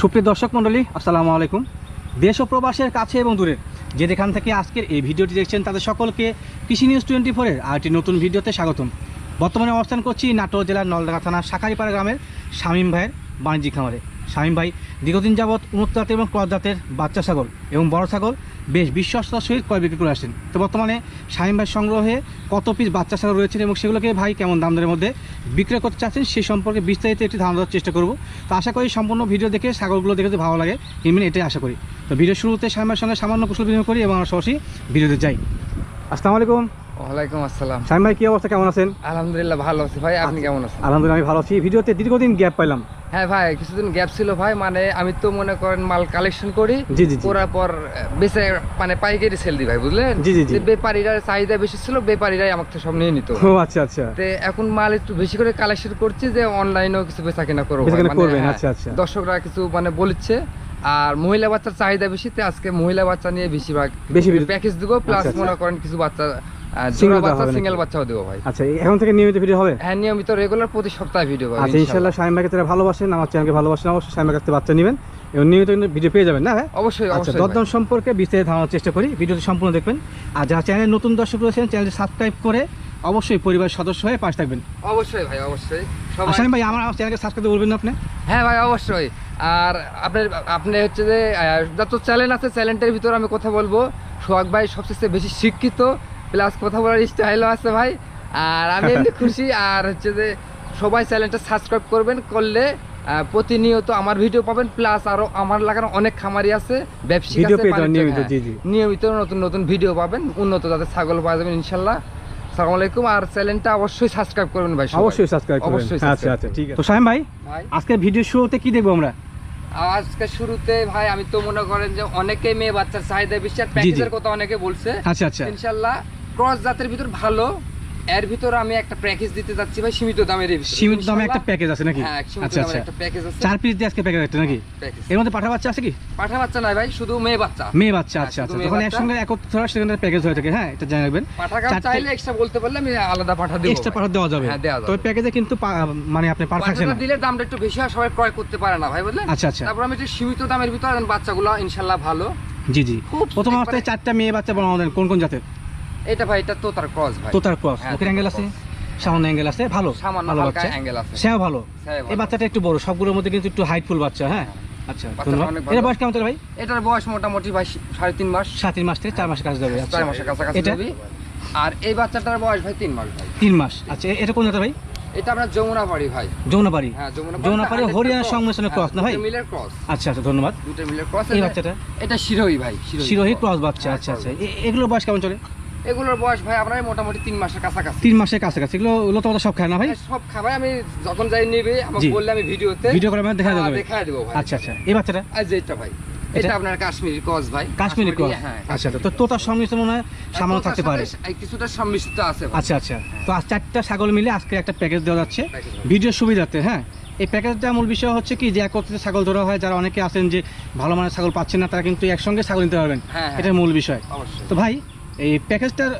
সুপ্রিয় দর্শক মণ্ডলী, আসসালামু আলাইকুম। দেশ ও প্রবাসের কাছে এবং দূরে, যে যেখান থেকে আজকের এই ভিডিওটি দেখছেন, তাদের সকলকে কৃষি নিউজ টোয়েন্টি ফোরের আরেকটি নতুন ভিডিওতে স্বাগতম। বর্তমানে অবস্থান করছি নাটোর জেলার নলডাঙ্গা থানার শাখারিপাড়া গ্রামের শামীম ভাইয়ের বাণিজ্যিক খামারে। শামীম ভাই দীর্ঘদিন যাবৎ উন্নত জাতের এবং ক্রস জাতের বাচ্চা ছাগল এবং বড় ছাগল বেশ বিশ্বস্ততার সহিত ক্রয় বিক্রি করে আসছেন। তো বর্তমানে শামীম ভাই সংগ্রহে কত পিস বাচ্চা ছাগল রয়েছেন এবং সেগুলোকে ভাই কেমন দাম দরের মধ্যে বিক্রয় করতে চাচ্ছেন সেই সম্পর্কে বিস্তারিত একটি ধারণা দেওয়ার চেষ্টা করব। তো আশা করি সম্পূর্ণ ভিডিও দেখে ছাগলগুলো দেখে ভালো লাগে কিনবেন এটাই আশা করি। তো ভিডিও শুরুতে শামীম ভাইয়ের সঙ্গে সামান্য কুশল বিনিময় করি এবং আমরা সরাসরি ভিডিওতে যাই। আসসালামু আলাইকুম। ওয়ালাইকুম আসসালাম। শামীম ভাই কী অবস্থা? কেমন আছেন? আলহামদুলিল্লাহ ভালো আছি। ভাই আপনি কেমন আছেন? আলহামদুলিল্লাহ আমি ভালো আছি। ভিডিওতে দীর্ঘদিন গ্যাপ পাইলাম। হ্যাঁ ভাই কিছুদিন গ্যাপ ছিল ভাই মানে আমি তো মনে করেন মাল কালেকশন করি। করার পর বেচে মানে পাইকারি সেল দিই ভাই বুঝলেন জি, ব্যাপারীরা চাহিদা বেশি ছিল ব্যাপারীরাই আমাকে সব নিয়ে নিত ও আচ্ছা আচ্ছা তে এখন মাল একটু বেশি করে কালেকশন করছি যে অনলাইনেও কিছু বেচা কিনা করব মানে, করবেন, হ্যাঁ, আচ্ছা, আচ্ছা। দর্শকরা কিছু মানে বলছে আর মহিলা বাচ্চার চাহিদা বেশি তে আজকে মহিলা বাচ্চা নিয়ে বেশিরভাগ বেশি প্যাকেজ দিব প্লাস আচ্ছা, আচ্ছা। মনে করেন কিছু বাচ্চা জোড়া বাচ্চা সিঙ্গেল বাচ্চাও দেবো ভাই। আচ্ছা এখন থেকে নিয়মিত ভিডিও হবে? হ্যাঁ নিয়মিত রেগুলার প্রতি সপ্তাহে ভিডিও পাবেন আচ্ছা ভাইকে যারা ভালোবাসেন আমার চ্যানেলকে ভালোবাসেন অবশ্যই শাহিম ভাইয়ের কাছ বাচ্চা নেবেন। এবং নিয়মিত কিন্তু ভিডিও পেয়ে যাবেন না ভাই? অবশ্যই আচ্ছা দরদাম সম্পর্কে বিস্তারিত ধারণার চেষ্টা করি ভিডিওটি সম্পূর্ণ দেখবেন। আর যারা চ্যানেল নতুন দর্শক রয়েছেন চ্যানেলটি সাবস্ক্রাইব করে অবশ্যই পরিবারের সদস্য হয়ে পাশে থাকবেন। অবশ্যই ভাই অবশ্যই। ভাই আমার চ্যানেলকে সাবস্ক্রাইব বলবেন না আপনি? হ্যাঁ ভাই অবশ্যই। আর আপনার আপনি হচ্ছে যে যত চ্যানেল আছে চ্যানেলটার ভিতরে আমি কথা বলব। সোহাগ ভাই সবচেয়ে বেশি শিক্ষিত প্লাস কথা বলার স্টাইলও আছে ভাই। আর আমি এমনি খুশি আর হচ্ছে যে সবাই চ্যানেলটা সাবস্ক্রাইব করবেন করলে প্রতিনিয়ত আমার ভিডিও পাবেন প্লাস আরও আমার লাগানো অনেক খামারি আছে ব্যবসায়ী নিয়মিত, হ্যাঁ। নিয়মিত নতুন নতুন ভিডিও পাবেন উন্নত জাতের ছাগল পাওয়া যাবেন ইনশাল্লাহ। সালাম আলাইকুম আর চ্যানেলটা অবশ্যই সাবস্ক্রাইব করবেন ভাই অবশ্যই সাবস্ক্রাইব করবেন। আচ্ছা আচ্ছা ঠিক আছে। তো শাহিম ভাই ভাই? আজকে ভিডিও শুরুতে কি দেখব আমরা? আজকে শুরুতে ভাই আমি তো মনে করেন যে অনেকে মেয়ে বাচ্চার চাহিদা বেশি আর প্যাকেজের কথা অনেকে বলছে। আচ্ছা আচ্ছা। ইনশাল্লাহ ক্রস জাতের ভিতর ভালো এর ভিতর আমি একটা প্যাকেজ দিতে যাচ্ছি ভাই সীমিত দামের সীমিত দামে একটা প্যাকেজ আছে নাকি? হ্যাঁ আচ্ছা আচ্ছা। একটা প্যাকেজ আছে। চার পিস দিয়ে আজকে প্যাকেজ একটা নাকি? এর মধ্যে পাঠা বাচ্চা আছে কি? পাঠা বাচ্চা নাই ভাই শুধু মেয়ে বাচ্চা। মেয়ে বাচ্চা হ্যাঁ, আচ্ছা আচ্ছা। বাচ্চা। একসঙ্গে একত্র হয় সেখানে প্যাকেজ হয়ে থাকে। হ্যাঁ এটা জেনে রাখবেন। পাঠা গাছ চাইলে এক্সট্রা বলতে পারলে আমি আলাদা পাঠা দেবো। এক্সট্রা পাঠা দেওয়া যাবে। হ্যাঁ, দেওয়া যাবে। তবে প্যাকেজে কিন্তু মানে আপনি পার থাকছে না। দিলে দামটা একটু বেশি হয় সবাই ক্রয় করতে পারে না ভাই বুঝলেন? আচ্ছা আচ্ছা। তারপর আমি একটু সীমিত দামের ভিতর বাচ্চাগুলো ইনশাল্লাহ ভালো। জি জি। প্রথম অবস্থায় চারটা মেয়ে বাচ্চা বলা কোন কোন জাতের? এটা ভাই এটা তোতার ক্রস ভাই। তোতার ক্রস হ্যাঁ, অ্যাঙ্গেল আছে? সামান্য অ্যাঙ্গেল আছে? ভালো। বাচ্চা। অ্যাঙ্গেল আছে। সেও ভালো। এই বাচ্চাটা একটু বড় সবগুলোর মধ্যে কিন্তু একটু হাইটফুল বাচ্চা হ্যাঁ? আচ্ছা ধন্যবাদ। এটা বয়স কেমন ভাই? এটার বয়স মোটামুটি ভাই সাড়ে তিন মাস। সাত তিন মাস থেকে চার মাসের কাজ যাবে। আচ্ছা চার মাসের কাছাকাছি যাবে। আর এই বাচ্চাটার বয়স ভাই তিন মাস ভাই। তিন মাস। আচ্ছা এটা কোন ভাই? এটা আপনার ভাই। হ্যাঁ সংমিশ্রণের cross না ভাই? মিলের ক্রস আচ্ছা আচ্ছা ধন্যবাদ। দুটো মিলের ক্রস এই বাচ্চাটা? এটা শিরোহী ভাই শিরোহী ক্রস বাচ্চা হ্যাঁ, আচ্ছা আচ্ছা। cross। এ- এগুলোর বয়স কেমন চলে? এগুলোর বয়স ভাই আপনার মোটামুটি তিন মাসের কাছাকাছি। তিন মাসের কাছাকাছি। এগুলো এগুলো তো সব খায় না ভাই? হ্যাঁ, সব খাবার আমি যখন যাই নেবে আমাকে বললে আমি ভিডিওতে। ভিডিও করে আমাদের দেখা হ্যাঁ, যাবে। দেখায় দেবো ভাই। আচ্ছা আচ্ছা। এই বাচ্চাটা? আর যেটা ভাই। এটা? এটা আপনার কাশ্মীরি ক্রস ভাই। কাশ্মীরি ক্রস হ্যাঁ আচ্ছা আচ্ছা। তো তোতার সংমিশ্রণ মনে হয় সামান্য থাকতে পারে। এই কিছুটা সম্মিশ্রিত আছে। আচ্ছা আচ্ছা। তো আজ চারটা ছাগল মিলে আজকে একটা প্যাকেজ দেওয়া যাচ্ছে। ভিডিও সুবিধাতে হ্যাঁ? এই প্যাকেজটা মূল বিষয় হচ্ছে কি যে একত্রিত ছাগল ধরা হয় যারা অনেকে আছেন যে ভালো মানের ছাগল পাচ্ছেন না তারা কিন্তু একসঙ্গে ছাগল নিতে পারবেন। হ্যাঁ, হ্যাঁ। এটার মূল বিষয়। তো ভাই এই প্যাকেজটার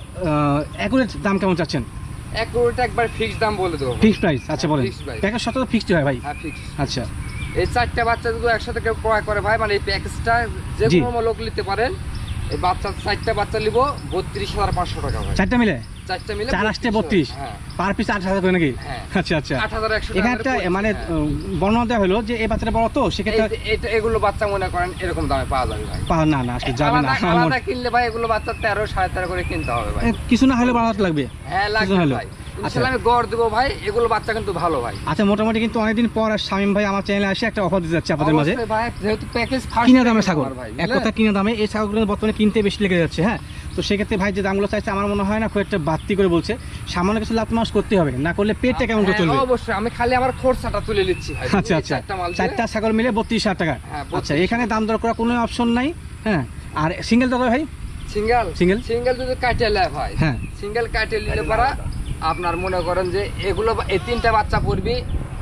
অ্যাকুরেট দাম কেমন চাচ্ছেন? অ্যাকুরেট একবার ফিক্স দাম বলে দেবো। ফিক্স প্রাইস আচ্ছা বলেন। প্যাকেজ সত্য ফিক্সড হয় ভাই? হ্যাঁ ফিক্স আচ্ছা। এই চারটা বাচ্চা যদি একসাথে কেউ ক্রয় করে ভাই মানে এই প্যাকেজটা যে কোনো লোক নিতে পারেন। এই বাচ্চা চারটা বাচ্চা নিব বত্রিশ হাজার পাঁচশো টাকা ভাই। চারটা মিলে? চারটা মিলে চার আসতে বত্রিশ হ্যাঁ। পার পিস আট হাজার নাকি? হ্যাঁ। আচ্ছা আচ্ছা। আট হাজার একশো এখানে একটা মানে বর্ণনা দেওয়া হলো যে এই বাচ্চাটা বড় তো সেক্ষেত্রে এটা এগুলো বাচ্চা মনে করেন এরকম দামে পাওয়া যাবে ভাই। না না যাবে না। আলাদা কিনলে ভাই এগুলো বাচ্চা তেরো সাড়ে তেরো করে কিনতে হবে ভাই। কিছু না হলে বাড়াতে লাগবে। হ্যাঁ লাগবে ভাই। ইনশাল্লাহ আমি গড় দেবো ভাই এগুলো বাচ্চা কিন্তু ভালো ভাই। আচ্ছা মোটামুটি কিন্তু অনেকদিন পর আর শামীম ভাই আমার চ্যানেলে আসে একটা অফার দিতে যাচ্ছে আপনাদের মাঝে। ভাই যেহেতু প্যাকেজ ফার্স্ট কিনা দামে ছাগল। ভাই এক কথা কিনা দামে এই ছাগলগুলো বর্তমানে কিনতে বেশি লেগে যাচ্ছে হ্যাঁ? তো সেক্ষেত্রে ভাই যে দামগুলো চাইছে আমার মনে হয় না খুব একটা বাড়তি করে বলছে। সামান্য কিছু লাভ মাস করতে হবে না করলে পেটটা কেমন করে হ্যাঁ, চলবে? অবশ্যই আমি খালি আমার খরচাটা তুলে নিচ্ছি আচ্ছা আচ্ছা। চারটা মাল দিয়ে- চারটা ছাগল মিলে বত্রিশ হাজার টাকা। হ্যাঁ, আচ্ছা এখানে দাম দর করা কোনো অপশন নাই হ্যাঁ? আর সিঙ্গেল দাদা ভাই? সিঙ্গেল। Single? সিঙ্গেল যদি কাটিয়ে নেয় ভাই হ্যাঁ। সিঙ্গেল কাটিয়ে নিলে পারা আপনার মনে করেন যে এগুলো এই তিনটা বাচ্চা পড়বি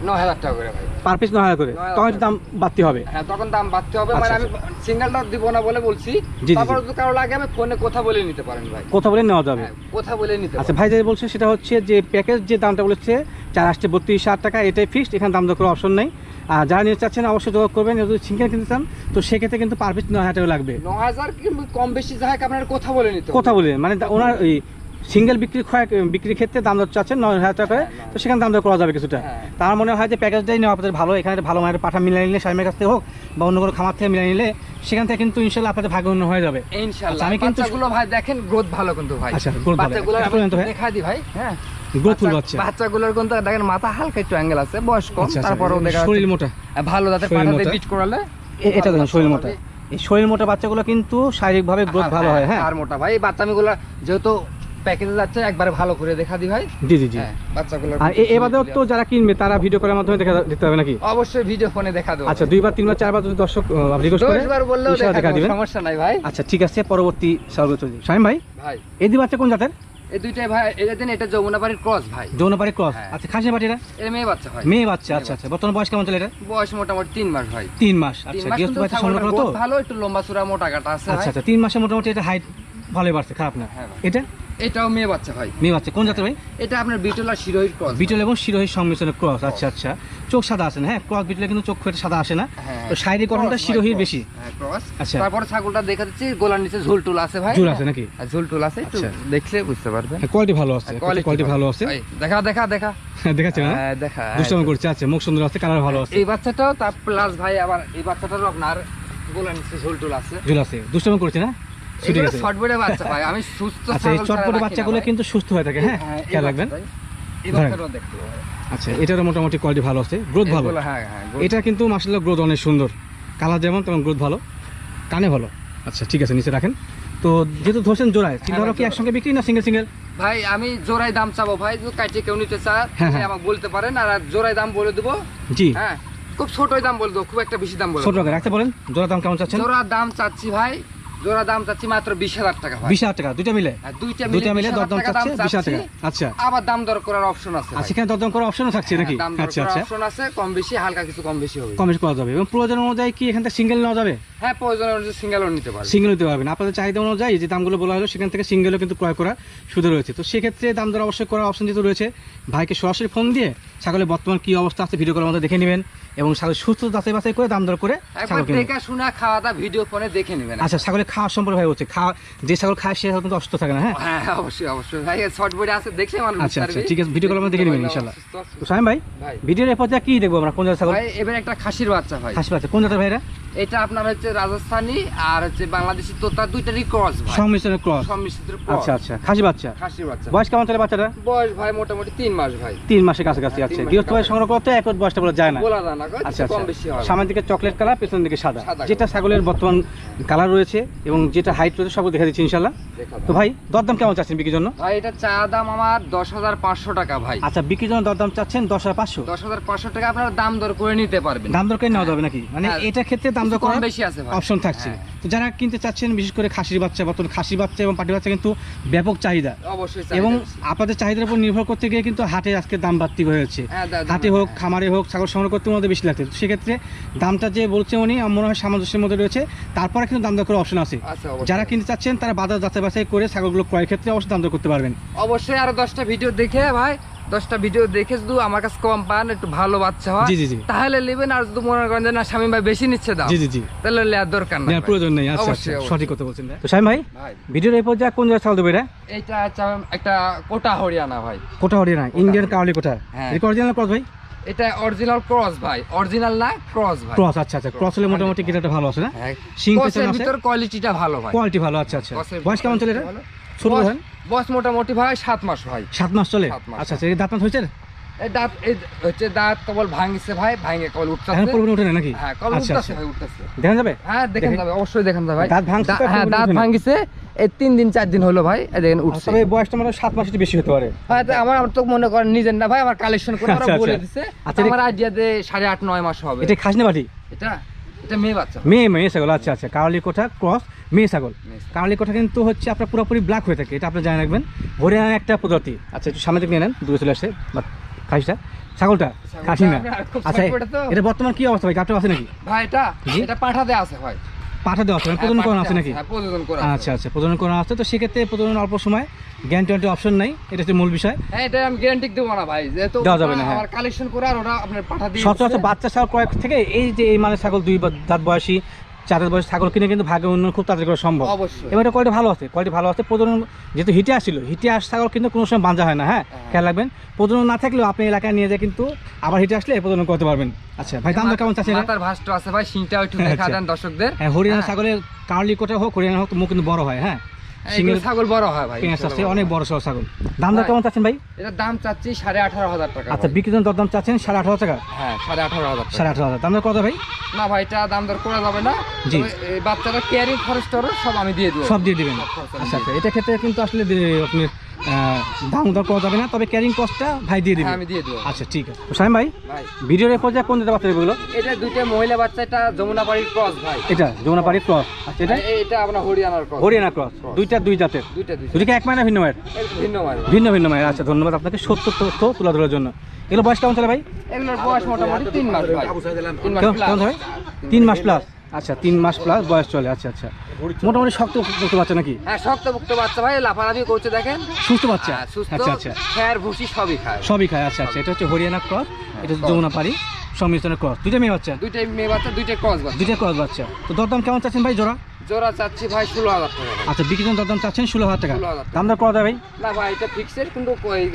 ন হাজার টাকা করে ভাই। পার পিস নয় হাজার করে? তখন দাম বাড়তি হবে। হ্যাঁ তখন দাম বাড়তে হবে। আচ্ছা, মানে আমি সিঙ্গেলটা দিব না বলে বলছি। তারপর যদি কারও লাগে আমি ফোনে কথা বলে নিতে পারেন ভাই। কথা বলে নেওয়া যাবে। হ্যাঁ, কথা বলে নিতে আচ্ছা ভাই যে বলছে সেটা হচ্ছে যে প্যাকেজ যে দামটা বলেছে চার আসতে বত্রিশ হাজার টাকা এটাই ফিক্সড এখানে দাম করার অপশন নেই। আর যারা নিতে চাচ্ছেন অবশ্যই যোগাযোগ করবেন যদি সিঙ্গেল কিনতে চান তো সেক্ষেত্রে কিন্তু পার পিস নয় হাজার টাকা লাগবে। ন হাজার কম বেশি যাই আপনার কথা বলে নিতে কথা বলে মানে ওনার সিঙ্গেল বিক্রি বিক্রির ক্ষেত্রে দাম দর চাচ্ছেন নয় হাজার টাকা করে হ্যাঁ, তো সেখানে দাম দর করা যাবে কিছুটা। হ্যাঁ। তার মনে হয় যে প্যাকেজটাই নেওয়া আপনাদের ভালো এখানে ভালো মানের পাঠা মিলিয়ে নিলে স্বামীর কাছ থেকে হোক বা অন্য কোনো খামার থেকে মিলিয়ে নিলে সেখান থেকে কিন্তু ইনশাল্লাহ আপনাদের ভাগ্য উন্নয়ন হয়ে যাবে। আচ্ছা, আমি কিন্তু- ভাই দেখেন গ্রোথ ভালো কিন্তু ভাই। আচ্ছা, growth ভালো। দেখা দি ভাই। হ্যাঁ। গ্রোথফুল বাচ্চা বাচ্চাগুলোর কিন্তু দেখেন মাথা হালকা একটু অ্যাঙ্গেল আছে বয়স কম তারপরেও দেখা শরীর মোটা। ভালো যাতে শরীর পাঠাতে মোটা। বিট করালে। এটা দেখুন শরীর মোটা। এই শরীর মোটা বাচ্চাগুলো কিন্তু শারীরিকভাবে গ্রোথ ভালো হয় হ্যাঁ। আর মোটা। ভাই বাচ্চামিগুলো যেহেতু প্যাকেজে যাচ্ছে একবারে ভালো করে দেখা দি ভাই। জি জি জি। হ্যাঁ বাচ্চাগুলো আর তো যারা কিনবে তারা ভিডিও করার মাধ্যমে দেখা দেখতে হবে নাকি? অবশ্যই ভিডিও ফোনে দেখা দেবো। আচ্ছা দুইবার তিনবার চারবার যদি দর্শক রিকোয়েস্ট করে দশবার বললেও দেখা দিবেন। সমস্যা নাই ভাই। আচ্ছা ঠিক আছে পরবর্তী সর্বোচ্চ শামিম ভাই ভাই। এই দুই বাচ্চা কোন জাতের? এই দুইটাই ভাই এটা দিন এটা যমুনা বাড়ির ক্রস ভাই। যৌনপাড়ি ক্রস হ্যাঁ। আচ্ছা খাসি বাটিরা এটা? মেয়ে বাচ্চা ভাই মেয়ে বাচ্চা আচ্ছা আচ্ছা। বর্তমান বয়স কেমন চলে এটা? বয়স মোটামুটি তিন মাস ভাই তিন মাস। আচ্ছা গৃহস্থ বাচ্চা সংগ্রহ করো তো? ভালো একটু লম্বা চূড়া মোটা কাটা আছে আচ্ছা আচ্ছা তিন মাসে মোটামুটি এটা হাইট ভালোই বাড়ছে খারাপ না। হ্যাঁ এটা? এটাও মেয়ে বাচ্চা ভাই। মেয়ে বাচ্চা কোন জাতের ভাই? এটা আপনার বিটল আর শিরোহির ক্রস বিটল এবং শিরোহীর ক্রস আচ্ছা আচ্ছা। চোখ সাদা আছে না? হ্যাঁ ক্রস বিটলে কিন্তু চোখ সাদা আসে না। তো শারীরিক গঠনটা শিরোহীর বেশি। ক্রস আচ্ছা। তারপরে ছাগলটা দেখা যাচ্ছে গোলার নিচে ঝুল টুল আছে ভাই। জোর আছে নাকি? ঝুল টুল আছে একটু আচ্ছা। দেখলে বুঝতে পারবেন। কোয়ালিটি ভালো আছে কোয়ালিটি ভালো আছে। দেখা দেখা দেখা। দেখাচ্ছে না? হ্যাঁ, দেখা দুষ্টামি করছে আচ্ছা মুখ সুন্দর আছে কালার ভালো আছে। এই বাচ্চাটাও তার প্লাস ভাই আবার এই বাচ্চাটারও আপনার গোলার নিচে ঝুল টুল আছে। ঝুল আছে। দুষ্টামি করছে না? ছুটে বাচ্চা আমি সুস্থ আচ্ছা এই চটপটে বাচ্চাগুলো কিন্তু সুস্থ হয়ে থাকে হ্যাঁ? খেয়াল রাখবেন। এই বাচ্চাটাও দেখতে ভাই। আচ্ছা এটারও মোটামুটি কোয়ালিটি ভালো আছে গ্রোথ ভালো। হ্যাঁ হ্যাঁ এটা কিন্তু মাসাল্লাহ গ্রোথ অনেক সুন্দর। কালার যেমন তেমন গ্রোথ ভালো কানে ভালো। আচ্ছা ঠিক আছে নিচে রাখেন। তো যেহেতু ধরছেন জোড়ায় কি একসঙ্গে বিক্রি না সিঙ্গেল সিঙ্গেল ভাই আমি জোড়াই দাম চাবো ভাই কাটিয়ে কেউ নিতে হ্যাঁ। আমাকে বলতে পারেন আর জোড়াই দাম বলে দেবো। জি। হ্যাঁ খুব ছোটই দাম বলে দেবো খুব একটা বেশি দাম বলে ছোট রাখতে বলেন জোড়া দাম কেমন চাচ্ছেন? জোড়া দাম চাচ্ছি ভাই জোড়া দাম চাচ্ছি মাত্র বিশ হাজার টাকা বিশ হাজার টাকা দুইটা মিলে? দুইটা দুইটা মিলে 20,000 দরদাম চাচ্ছে বিশ হাজার টাকা আচ্ছা। আবার দাম দর করার অপশন আছে দরদাম করার অপশনও থাকছে নাকি? হ্যাঁ, দর আচ্ছা আচ্ছা। অপশন আছে কম বেশি হালকা কিছু কম বেশি হবে। কম বেশি করা যাবে। এবং প্রয়োজন অনুযায়ী কি এখান থেকে সিঙ্গেল নেওয়া যাবে? হ্যাঁ প্রয়োজন অনুযায়ী সিঙ্গেলও নিতে পারবে। সিঙ্গেল নিতে পারবেন আপনাদের চাহিদা অনুযায়ী যে দামগুলো বলা হলো সেখান থেকে সিঙ্গেলও কিন্তু ক্রয় করার সুযোগ রয়েছে। তো সেক্ষেত্রে দাম দর অবশ্যই করার অপশন যেহেতু রয়েছে ভাইকে সরাসরি ফোন দিয়ে ছাগলের বর্তমান কি অবস্থা আছে ভিডিও কলের মধ্যে দেখে নেবেন এবং ছাগলের সুস্থ যাচাই বাছাই করে দাম দর করে ছাগল শোনা খাওয়া দাওয়া ভিডিও ফোনে দেখে নেবেন। আচ্ছা ছাগলের খাওয়ার সম্পর্কে ভাই হচ্ছে খাওয়া যে ছাগল খায় সে কিন্তু অসুস্থ থাকে না হ্যাঁ? হ্যাঁ হ্যাঁ, অবশ্যই অবশ্যই। ভাই শর্ট বইটা আছে দেখলে মানুষ আচ্ছা, আচ্ছা, ঠিক আছে, ভিডিও কলের মধ্যে দেখে নেবেন, অসুস্থ, তো সাইম ভাই ভিডিওর এরপর কি দেখব আমরা? কোন জাতের ছাগল? ভাই এবার একটা খাসির বাচ্চা ভাই। খাসির বাচ্চা। কোন জাতের ভাইরা এটা আপনার হচ্ছে রাজস্থানি আর হচ্ছে বাংলাদেশি তোতা দুইটারই ক্রস ভাই। সংমিশ্রণের ক্রস সম্মিশ্রিত আচ্ছা আচ্ছা। খাসি বাচ্চা? খাসির বাচ্চা। বয়স কেমন চলে বাচ্চাটা বয়স ভাই মোটামুটি তিন মাস ভাই। তিন মাসের কাছাকাছি হ্যাঁ, আছে। গৃহস্থ ভাই সংগ্রহ করতে এক বয়সটা বলা যায় না। বলা যায় না আচ্ছা আচ্ছা। কম বেশি হবে সামনের দিকে চকলেট কালার পেছনের দিকে সাদা। যেটা ছাগলের বর্তমান কালার রয়েছে এবং যেটা হাইট রয়েছে সব দেখা দিচ্ছি ইনশাল্লাহ তো ভাই দরদাম কেমন চাচ্ছেন বিক্রির জন্য? ভাই এটা চা দাম আমার দশ হাজার পাঁচশো টাকা ভাই। আচ্ছা বিক্রির জন্য দরদাম চাচ্ছেন দশ হাজার পাঁচশো? দশ হাজার পাঁচশো টাকা আপনার দাম দর করে নিতে পারবেন। দাম দর করে নেওয়া যাবে নাকি? মানে হ্যাঁ। এটা ক্ষেত্রে দাম কিছু করার বেশি আছে অপশন থাকছে। হ্যাঁ। তো যারা কিনতে চাচ্ছেন বিশেষ করে খাসির বাচ্চা বর্তমানে খাসির বাচ্চা এবং পাটি বাচ্চা কিন্তু ব্যাপক চাহিদা। অবশ্যই এবং আপনাদের চাহিদার উপর নির্ভর করতে গিয়ে কিন্তু হাটে আজকে দাম বাড়তি হয়েছে। হ্যাঁ, হাটে হোক হ্যাঁ। খামারে হোক ছাগল সংগ্রহ করতে মধ্যে বেশি লাগছে। সেক্ষেত্রে দামটা যে বলছে উনি আমার মনে হয় সামঞ্জস্যের মধ্যে রয়েছে। তারপরে কিন্তু দাম দর করার অপশন আছে। যারা কিনতে চাচ্ছেন তারা বাজার যাচাই বাছাই করে ছাগলগুলো ক্রয়ের ক্ষেত্রে অবশ্যই দাম দর করতে পারবেন। অবশ্যই আরও দশটা ভিডিও দেখে ভাই দশটা ভিডিও দেখে শুধু আমার কাছে কম পান একটু ভালো বাচ্চা হয়। তাহলে নেবেন আর যদি মনে করেন যে না স্বামী ভাই বেশি নিচ্ছে দাম জি জি জি। তাহলে নেওয়ার দরকার না প্রয়োজন নেই। আচ্ছা আচ্ছা। সঠিক কথা বলছেন তো সাইম ভাই ভিডিওর এরপর যা কোন জায়গায় ছাগল দেবে এটা এইটা একটা কোটা হরিয়ানা ভাই। কোটা হরিয়ানা ইন্ডিয়ান কাওয়ালি কোটা। হ্যাঁ। এটা অরিজিনাল ক্রস ভাই? এটা অরিজিনাল ক্রস ভাই। অরিজিনাল না ক্রস ভাই। ক্রস আচ্ছা আচ্ছা ক্রস হলে মোটামুটি গিটারটা ভালো আছে না? হ্যাঁ। শিং Cross পেছনে আছে? ভিতর কোয়ালিটিটা ভালো ভাই। কোয়ালিটি ভালো আচ্ছা আচ্ছা। বয়স কেমন চলে এটা। ছোট বয়স মোটামুটি ভাই সাত মাস ভাই। সাত মাস চলে? আচ্ছা আচ্ছা দাঁত মাস হয়েছে? এই দাঁত এই হচ্ছে দাঁত কেবল ভাঙিছে ভাই ভাঙে কেবল উঠতেছে। এখন পুরোপুরি উঠে না নাকি? হ্যাঁ কেবল আচ্ছা উঠতেছে আচ্ছা। ভাই উঠতেছে। দেখা যাবে? হ্যাঁ দেখেন দেখেন। যাবে অবশ্যই দেখেন যাবে ভাই। দাঁত ভাঙছে হ্যাঁ দাঁত ভাঙিছে এই তিন দিন চার দিন হলো ভাই এই দেখেন উঠছে। তবে বয়সটা মানে সাত মাস বেশি হতে পারে। হ্যাঁ আমার আমার তো মনে করেন নিজের না ভাই আমার কালেকশন করে ওরা বলে। দিছে। আমার দে সাড়ে আট নয় মাস হবে। এটা খাসনে বাটি? এটা? এটা মেয়ে বাচ্চা। মেয়ে মেয়ে ছাগল আচ্ছা আচ্ছা কাওয়ালি কোঠা ক্রস মেয়ে ছাগল। মেয়ে কাওয়ালি কোঠা কিন্তু হচ্ছে আপনার পুরোপুরি ব্ল্যাক হয়ে থাকে এটা জানে রাখবেন। হরিয়ানার একটা প্রজাতি। আচ্ছা একটু সামনে নিয়ে নেন দূরে চলে আসছে বাট খাসিটা। ছাগলটা ছাগলটা খাসি না। আচ্ছা। এটা বর্তমান কি অবস্থা ভাই? আছে নাকি? ভাই এটা এটা পাঠাতে আছে ভাই পাঠা দেওয়া আছে প্রজনন করানো আছে নাকি? হ্যাঁ আচ্ছা আচ্ছা প্রজনন করানো আছে। তো সেক্ষেত্রে প্রজনন অল্প সময় গ্যারান্টি অপশন নাই এটা হচ্ছে মূল বিষয়। হ্যাঁ এটা আমি গ্যারান্টি দেবো না ভাই যেহেতু দেওয়া যাবে না, হ্যাঁ। আমার কালেকশন করে আর ওরা আপনার পাঠা দিয়ে সচরাচর বাচ্চা ছাগল কয়েক থেকে এই যে এই মানে ছাগল দুই বা- দাঁত বয়সী চার বয়স ছাগল কিনে কিন্তু ভাগ্য উন্নয়ন খুব তাড়াতাড়ি করা সম্ভব এটা কোয়ালিটি ভালো আছে কোয়ালিটি ভালো আছে প্রজনন যেহেতু হিটে আসছিল হিটে আস ছাগল কিন্তু কোনো সময় বাঁধা হয় না হ্যাঁ হ্যাঁ। খেয়াল রাখবেন প্রজনন না থাকলেও আপনি এলাকায় নিয়ে যায় কিন্তু আবার হিটে আসলে প্রজনন করতে পারবেন আচ্ছা ভাই দাম কেমন চাচ্ছেন? মাথার ভাষ্ট আছে ভাই সিংটা একটু দেখা আচ্ছা। দেন দর্শকদের হ্যাঁ হরিয়ানা হ্যাঁ। ছাগলের কার্লি কোটা হোক হরিয়ানা হোক মুখ কিন্তু বড় হয় হ্যাঁ সিঙ্গেল ছাগল বড় হয় ভাই পেঁয়াজ আছে অনেক বড়। বড় ছাগল। দাম দর কেমন চাচ্ছেন ভাই? এটার দাম চাচ্ছি সাড়ে আঠারো হাজার টাকা আচ্ছা ভাই। বিক্রির জন্য দরদাম চাচ্ছেন সাড়ে আঠারো টাকা? হ্যাঁ সাড়ে আঠারো হাজার সাড়ে আঠারো হাজার। দাম দর কত ভাই? না ভাই এটা দাম দর করা যাবে না। জি। বাচ্চাটা কেয়ারিং খরচ সব আমি দিয়ে দেবো। সব দিয়ে দিবেন। আচ্ছা আচ্ছা এটা ক্ষেত্রে কিন্তু আসলে আপনি দাম দর করা যাবে না তবে ক্যারিং কস্টটা ভাই দিয়ে হ্যাঁ, দিবেন আমি দিয়ে দেবো। আচ্ছা ঠিক আছে। সাইম ভাই ভাই। ভিডিও রেকর্ড যা কোন দিতে পারছে এগুলো? এটা দুইটা মহিলা বাচ্চা এটা যমুনা বাড়ির ক্রস ভাই। এটা যমুনাপাড়ি ক্রস আচ্ছা এটা? এই- এটা আপনার হরিয়ানার ক্রস হরিয়ানা ক্রস দুইটা দুই জাতের। দুইটা দুইটা দুইটা এক মায়ের ভিন্ন মায়ের? ভিন্ন মাল ভিন্ন ভিন্ন মায়ের। আচ্ছা ধন্যবাদ আপনাকে সত্য তথ্য তুলে ধরার জন্য। এগুলো বয়স কেমন চলে ভাই? এগুলোর বয়স মোটামুটি তিন মাস ভাই। তিন মাস কেমন plus। ভাই? তিন মাস প্লাস আচ্ছা তিন মাস প্লাস বয়স চলে আচ্ছা আচ্ছা। মোটামুটি শক্ত মুক্ত বাচ্চা নাকি? হ্যাঁ শক্ত মুক্ত বাচ্চা ভাই লাফালাফি করছে দেখেন। সুস্থ বাচ্চা? হ্যাঁ, সুস্থ আচ্ছা আচ্ছা। খ্যার ভুসি সবই খায়। সবই খায় আচ্ছা আচ্ছা। এটা হচ্ছে হরিয়ানা ক্রস এটা হচ্ছে যমুনা পাড়ি সংমিশ্রণের ক্রস। দুইটা মেয়ে বাচ্চা? দুইটাই মেয়ে বাচ্চা দুইটাই ক্রস বাচ্চা। দুইটাই ক্রস বাচ্চা। তো দরদাম কেমন চাচ্ছেন ভাই জোড়া? জোড়া চাচ্ছি ভাই ষোলো হাজার টাকা। আচ্ছা বিক্রি দরদাম চাচ্ছেন ষোলো হাজার টাকা। 16,000 দাম দর করা ভাই? না ভাই এটা ফিক্সেড কিন্তু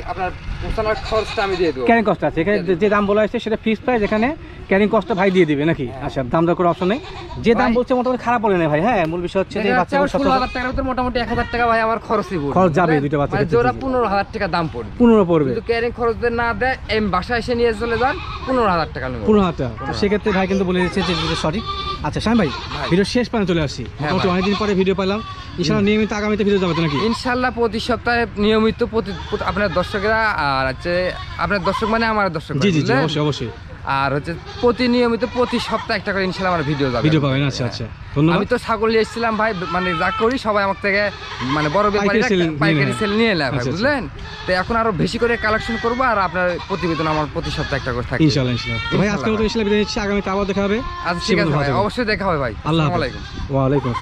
আপনার পোষানোর খরচটা আমি দিয়ে দেবো। ক্যারিং কস্ট আছে। এখানে যে- দাম বলা হয়েছে সেটা ফিক্স প্রাইস এখানে ক্যারিং কস্টটা ভাই দিয়ে দিবে নাকি? আচ্ছা দাম দর করার অপশন নেই। যে দাম বলছে মোটামুটি খারাপ বলে নেই ভাই। হ্যাঁ মূল বিষয় হচ্ছে যে বাচ্চা ষোলো হাজার টাকার ভিতরে মোটামুটি এক হাজার টাকা ভাই আমার খরচই পড়বে। খরচ যাবে? দুইটা বাচ্চার মানে জোড়া পনেরো হাজার টাকা দাম পড়বে। পনেরো পড়বে। কিন্তু ক্যারিং খরচ না দেয় এম বাসায় এসে নিয়ে চলে যান পনেরো হাজার টাকা পনেরো হাজার টাকা। সেক্ষেত্রে ভাই কিন্তু বলে দিচ্ছে যে সঠিক আচ্ছা শ্যাম ভাই। ভিডিও শেষ পানে চলে আসছি মোটামুটি ভাই। অনেকদিন পরে ভিডিও পেলাম ইনশাল্লাহ নিয়মিত আগামীতে ভিডিও যাবে নাকি? ইনশাল্লাহ প্রতি সপ্তাহে নিয়মিত প্রতি আপনার দর্শকরা আর হচ্ছে আপনার দর্শক মানে আমার দর্শক জি জি অবশ্যই অবশ্যই। আর হচ্ছে প্রতি নিয়মিত প্রতি সপ্তাহে একটা করে ইনশাল্লাহ আমার ভিডিও যাবে। ভিডিও পাবেন আচ্ছা আচ্ছা। ধন্যবাদ। আমি তো ছাগল নিয়ে এসেছিলাম ভাই মানে যা করি সবাই আমার থেকে মানে বড় ব্যাপারী পাইকারি। সেল নিয়ে নেয় ভাই আচ্ছা, আচ্ছা। বুঝলেন? তো এখন আরও বেশি করে কালেকশন করব আর আপনার প্রতিবেদন আমার প্রতি সপ্তাহে একটা করে থাকবে। ইনশাল্লাহ তো ভাই আজকের মতো ইনশাল্লাহ। বিদায় নিচ্ছি। আগামীতে আবার দেখা হবে। আচ্ছা ঠিক আছে ভাই অবশ্যই দেখা হবে ভাই। আসসালামু আলাইকুম। ওয়ালাইকুম আসসালাম।